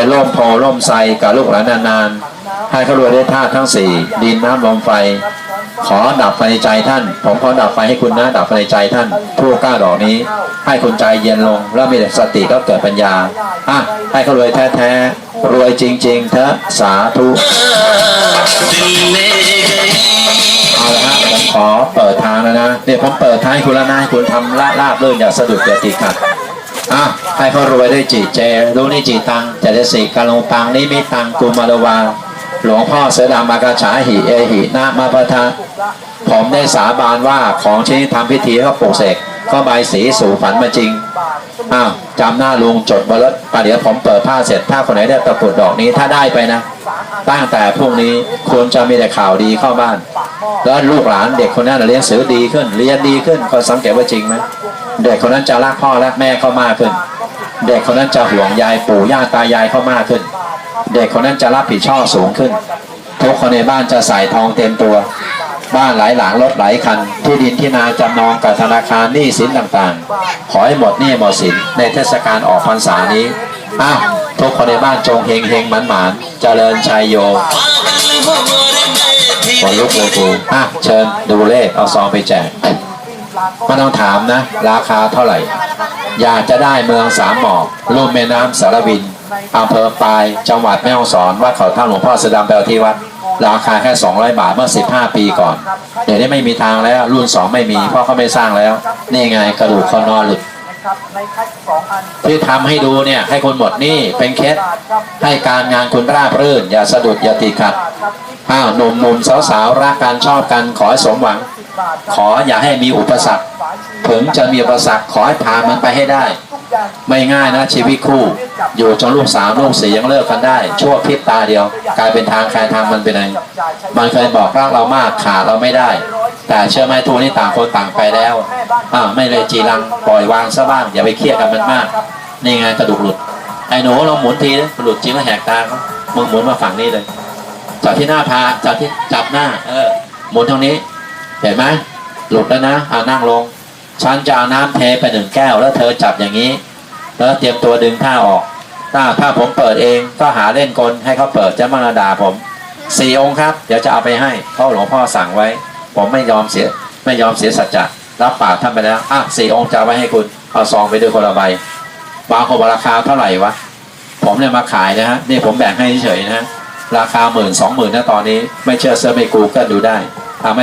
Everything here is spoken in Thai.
ไปร่มโพร่มไทรกับลูกหลานนานๆ ให้เขารวยได้ธาตุทั้งสี่ดินน้ำลมไฟ ขอดับไฟใจท่าน ผมขอดับไฟให้คุณนะดับไฟใจท่านทั่วก้าดอกนี้ ให้คนใจเย็นลง แล้วมีแต่สติก็เกิดปัญญาอะให้เขารวยแท้ๆรวยจริงๆเถอะสาธุเอาละฮะผมขอเปิดทางแล้วนะเนี่ยผมเปิดทางให้คุณแล้วนะคุณทำลาบเลื่อนอย่าสะดุดอย่าติดขัด อะให้เขารวยได้วยจีเจรู้นี่จีตังเจตสิกาลงปังนิมิตังกุมารวาหลวงพ่อเสดามากาฉาหิเอหินามาปะทะผมได้สาบานว่าของชิ้นที่ทำพิธีเขาปลูกเสกก็ใบสีสู่ฝันมาจริงอ้าวจำหน้าลุงจดไว้แล้วป่ะเดี๋ยวผมเปิดผ้าเสร็จถ้าคนไหนได้ตะกุดดอกนี้ถ้าได้ไปนะ ตั้งแต่พรุ่งนี้ควรจะมีแต่ข่าวดีเข้าบ้าน แล้วลูกหลานเด็กคนนั้นเรียนสือดีขึ้นเรียนดีขึ้นคนสังเกตว่าจริงไหม เด็กคนนั้นจะรักพ่อรักแม่เข้ามากขึ้น เด็กคนนั้นจะห่วงยายปู่ย่าตายายเข้ามากขึ้น เด็กคนนั้นจะรับผิดชอบสูงขึ้น ทุกคนในบ้านจะใส่ทองเต็มตัว บ้านหลายหลังรถหลายคัน ที่ดินที่นาจำนองกับธนาคารหนี้สินต่างๆ ขอให้หมดหนี้หมดสินในเทศกาลออกพรรษานี้อ้าวทุกคนในบ้านจงเฮงเฮงหมันหมานเจริญชัยโยขอลุกเลยกูอะเชิญดูเลขเอาซองไปแจก ไม่ต้องถามนะ ราคาเท่าไหร่ อยากจะได้เมืองสามหมอกลุ่มแม่น้ำสารวินอำเภอปลาย จังหวัดแม่ฮ่องสอนวัดเขาท่าหลวงพ่อสะดำแปลที่วัด ราคาแค่ 200 บาทเมื่อ 15 ปีก่อน เดี๋ยวนี้ไม่มีทางแล้ว รุ่น 2 ไม่มีเพราะเขาไม่สร้างแล้ว นี่ไงกระดูกคอนอนหลุดที่ทำให้ดูเนี่ยให้คนหมดนี่เป็นเคสให้การงานคุณราบรื่น อย่าสะดุดอย่าติดขัดอ้าวหนุ่มหนุ่มสาวสาวๆรักกันชอบกันขอสมหวัง ขออย่าให้มีอุปสรรคถึงจะมีอุปสรรคขอให้พามันไปให้ได้ ไม่ง่ายนะชีวิตคู่ อยู่จนลูกสามลูกสี่ยังเลิกกันได้ ชั่วพริบตาเดียว กลายเป็นทางใครทางมันเป็นไงมันเคยบอกรักเรามากขาดเราไม่ได้ แต่เชื่อไหมทุกวันนี้ต่างคนต่างไปแล้วอ่าไม่เลยจีรังปล่อยวางซะบ้างอย่าไปเครียดกันมันมากนี่ไงกระดูกหลุดไอ้หนูเราหมุนทีนะหลุดจริงแล้วแหกตาเขามึงหมุนมาฝั่งนี้เลยจับที่หน้าพาจับที่จับหน้า เออหมุนตรงนี้ เห็นไหมหลุดแล้วนะเอานั่งลง ฉันจะเอาน้ำเทไปหนึ่งแก้ว แล้วเธอจับอย่างนี้ แล้วเตรียมตัวดึงผ้าออก ถ้าถ้าผมเปิดเองก็หาเล่นกลให้เขาเปิดจะมาด่าผมสี่องค์ครับ เดี๋ยวจะเอาไปให้เพราะหลวงพ่อสั่งไว้ ผมไม่ยอมเสียไม่ยอมเสียสัจจะรับปากท่านไปแล้วอะสี่องค์จะไว้ให้คุณเอาซองไปด้วยคนละใบบางคนราคาเท่าไหร่วะผมเนี่ยมาขายนะฮะนี่ผมแบ่งให้เฉยนะฮะราคาหมื่นสองหมื่นนะตอนนี้ ไม่เชื่อเซิร์ไปกูเกิลดูได้